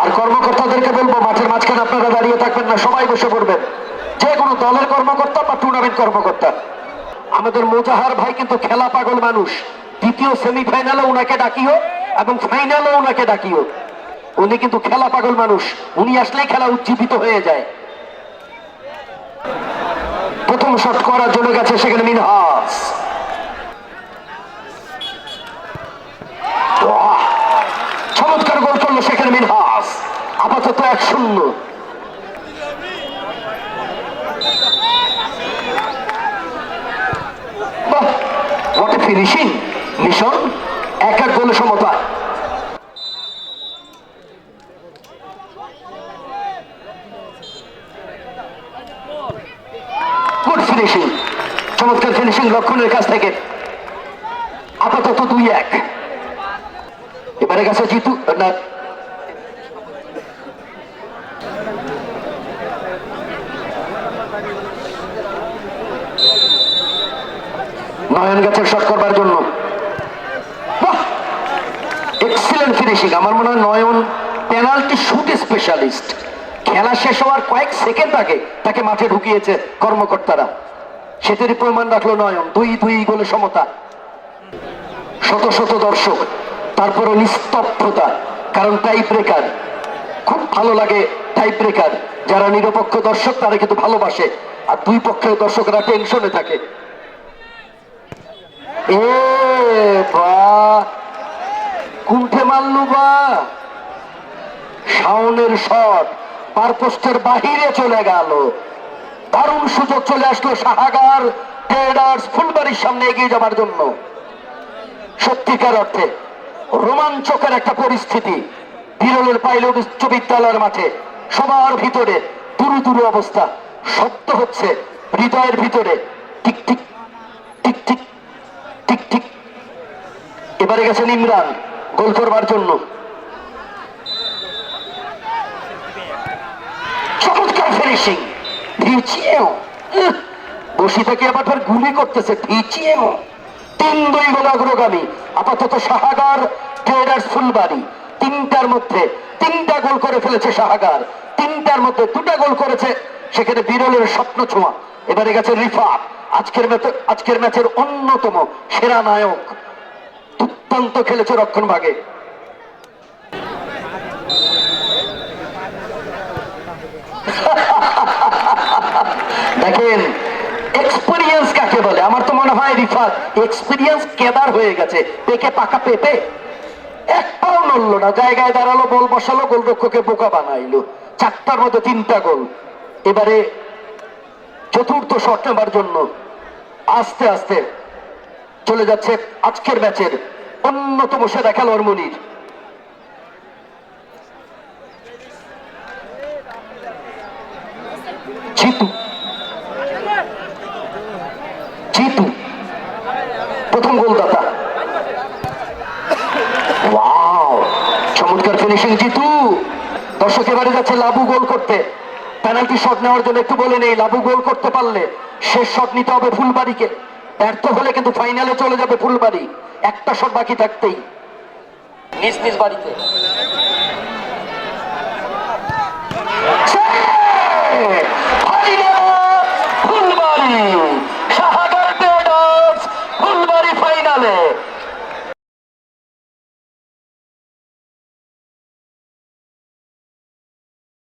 আর কর্মকর্তাদেরকে বলব, মাঠের মাঝখানে আপনারা দাঁড়িয়ে থাকবেন না, সবাই বসে পড়বেন। যে কোনো দলের কর্মকর্তা বা টুর্নামেন্ট কর্মকর্তা। আমাদের মোজাহার ভাই কিন্তু খেলা পাগল মানুষ। দ্বিতীয় সেমিফাইনালে ওনাকে ডাকিও এবং ফাইনালেও ওনাকে ডাকিও। উনি কিন্তু খেলা পাগল মানুষ। উনি আসলেই খেলা উজ্জীবিত হয়ে যায়। প্রথম শট করার জন্য গেছে সেখানে মিনহাস চমৎকার সেখানে মিনহাস। আপাতত এক শূন্য। ফিনিশিং মিশন এক এক সমতা। গুড ফিনিশিং চমৎকার ফিনিশিং লক্ষণের কাছ থেকে। আপাতত দুই এক। এবারে গেছে জিতু, না নয়ন গেছে শট করবার জন্য। এক্সিলেন্ট ফিনিশিং আমার মনে হয় নয়ন পেনাল্টি শুট স্পেশালিস্ট খেলা শেষ হওয়ার কয়েক সেকেন্ড আগে তাকে মাঠে ঢুকিয়েছে কর্মকর্তারা। প্রমাণ রাখল নয়ন, দুই দুই গোলে সমতা। শত শত দর্শক তারপরে নিস্তব্ধতা, কারণ টাই ব্রেকার খুব ভালো লাগে টাই ব্রেকার যারা নিরপেক্ষ দর্শক, তারা কিন্তু ভালোবাসে। আর দুই পক্ষের দর্শকরা টেনশনে থাকে। এ বা কুণ্ঠে মারলু বা? শাওনের শট, পার পোস্টের বাহিরে চলে গেল। দারুণ সুযোগ চলে আসলো সাহাগার, ট্রেডার্স, ফুলবাড়ির সামনে এগিয়ে যাবার জন্য। সত্যিকার অর্থে রোমাঞ্চকের একটা পরিস্থিতি বিরলের পাইল উচ্চ বিদ্যালয়ের মাঠে। সবার ভিতরে দুরু দুরু অবস্থা। শব্দ হচ্ছে, হৃদয়ের ভিতরে tick tick tick tick tick tick এবারে গেছেন ইমরান, গোল করবার জন্য। চমৎকার ফিনিশিং ভিচিয়েও। থেকে গুলি করতেছে, ভিচিয়েও। তিন দুই গোল অগ্রগামী, আপাতত ফুলবাড়ি। তিনটার মধ্যে তিনটা গোল করে ফেলেছে সাহাগার। তিনটার মধ্যে দুটা গোল করেছে সেখানে বিরলের স্বপ্ন ছোঁয়া। এবারে গেছে রিফা আজকের ম্যাচে আজকের ম্যাচের অন্যতম সেরা নায়ক। দুর্দান্ত খেলেছে রক্ষণ ভাগে দেখেন এক্সপিরিয়েন্স কাকে বলে? আমার তো মনে হয় রিফাত এক্সপিরিয়েন্স কেদার হয়ে গেছে। পেকে পাকা পেপে? এক পাও নড়লো না, জায়গায় দাঁড়াল, বল বসালো, গোলরক্ষকে বোকা বানাইলো। চারটার মধ্যে তিনটা গোল। এবারে চতুর্থ শট নেবার জন্য আস্তে আস্তে চলে যাচ্ছে আজকের ম্যাচের অন্যতম সেরা খেলোয়াড় মনির। প্রথম গোলদাতা। চমৎকার জিতু। দর্শক, এবারে যাচ্ছে লাবু গোল করতে। পেনাল্টি নেওয়ার জন্য একটু বলে নেই, লাবু গোল করতে পারলে শেষ শট নিতে হবে ফুলবাড়িকে। ব্যর্থ হলে কিন্তু ফাইনালে চলে যাবে ফুলবাড়ি। একটা শট বাকি থাকতেই। নিজ নিজ বাড়িতে।